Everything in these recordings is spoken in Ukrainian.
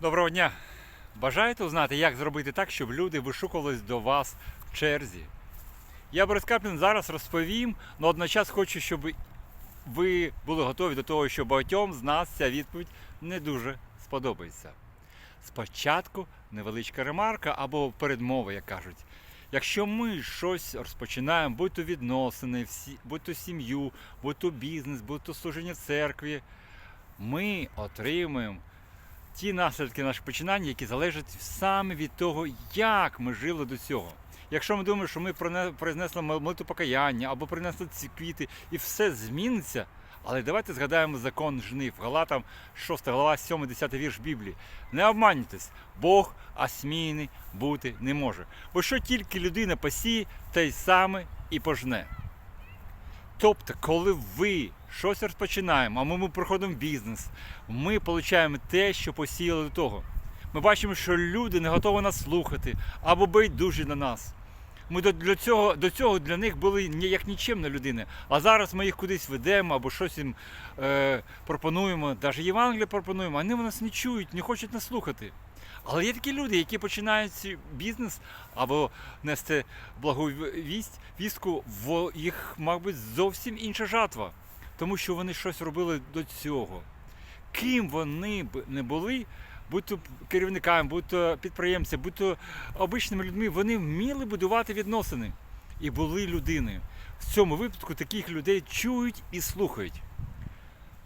Доброго дня! Бажаєте узнати, як зробити так, щоб люди вишукувались до вас в черзі? Я Борис Каплін зараз розповім, але одночас хочу, щоб ви були готові до того, що багатьом з нас ця відповідь не дуже сподобається. Спочатку невеличка ремарка або передмова, як кажуть. Якщо ми щось розпочинаємо, будь то відносини, будь то сім'ю, будь то бізнес, будь то служіння в церкві, ми отримуємо ті наслідки наших починань, які залежать саме від того, як ми жили до цього. Якщо ми думаємо, що ми произнесли молитву покаяння або принесли ці квіти і все зміниться, але давайте згадаємо закон жнив, Галатам 6 глава, 7-10 вірш Біблії. Не обманюйтесь, Бог осмійний бути не може. Бо що тільки людина посіє, те й саме і пожне. Тобто, коли ви щось розпочинаємо, а ми, ми проходимо бізнес, ми отримуємо те, що посіяли до того. Ми бачимо, що люди не готові нас слухати або байдужі на нас. Ми до, для цього, до цього для них були як нічемна людина. А зараз ми їх кудись ведемо або щось їм е, пропонуємо, навіть Євангелія пропонуємо, а вони нас не чують, не хочуть нас слухати. Але є такі люди, які починають бізнес або нести благу вість, вістку, в їх, мабуть, зовсім інша жатва, тому що вони щось робили до цього. Ким вони б не були, будь то керівниками, будь то підприємцями, будь то обичними людьми, вони вміли будувати відносини і були людиною. В цьому випадку таких людей чують і слухають.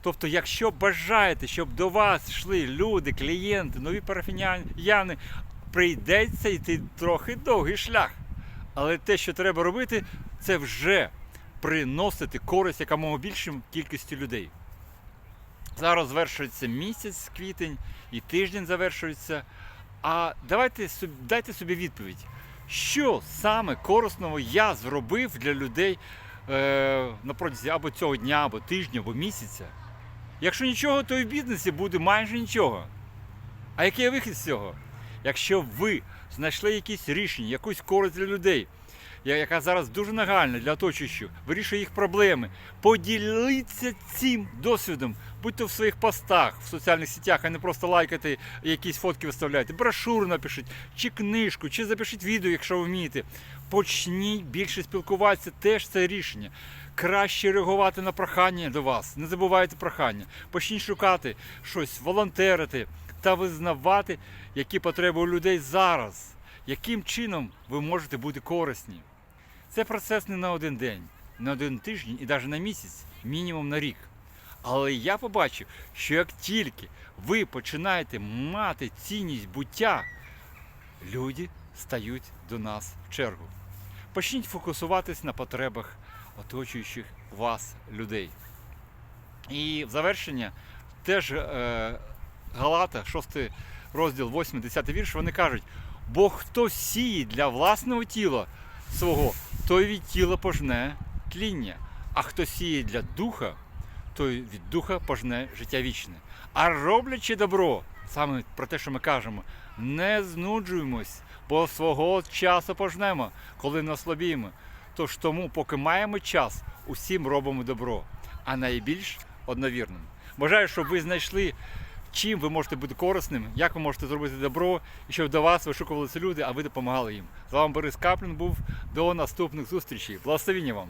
Тобто, якщо бажаєте, щоб до вас йшли люди, клієнти, нові парафіяни, прийдеться йти трохи довгий шлях. Але те, що треба робити, це вже приносити користь якомога більшим кількості людей. Зараз завершується місяць, квітень, і тиждень завершується. А давайте дайте собі відповідь, що саме корисного я зробив для людей е, на протязі або цього дня, або тижня, або місяця. Якщо нічого, то і в бізнесі буде майже нічого. А який вихід з цього? Якщо ви знайшли якісь рішення, якусь користь для людей, яка зараз дуже нагальна для оточуючих, вирішує їх проблеми, поділіться цим досвідом, будь то в своїх постах, в соціальних сетях, а не просто лайкати, якісь фотки виставляєте, брошуру напишіть, чи книжку, чи запишіть відео, якщо ви вмієте. Почніть більше спілкуватися, теж це рішення. Краще реагувати на прохання до вас. Не забувайте прохання. Почніть шукати щось, волонтерити та визнавати, які потреби у людей зараз. Яким чином ви можете бути корисні? Це процес не на один день, на один тиждень і навіть на місяць, мінімум на рік. Але я побачив, що як тільки ви починаєте мати цінність буття, люди стають до нас в чергу. Почніть фокусуватись на потребах оточуючих вас людей. І в завершення теж е, Галата, 6 розділ, 8, 10 вірш, вони кажуть: бо хто сіє для власного тіла свого, той від тіла пожне тління, а хто сіє для духа, той від духа пожне життя вічне. А роблячи добро, саме про те, що ми кажемо, не знуджуємось, бо свого часу пожнемо, коли не ослабіємо. Тож тому, поки маємо час, усім робимо добро, а найбільш одновірним. Бажаю, щоб ви знайшли, чим ви можете бути корисним, як ви можете зробити добро, і щоб до вас вишукувалися люди, а ви допомагали їм. З вами Борис Каплін був. До наступних зустрічей. Благословіння вам!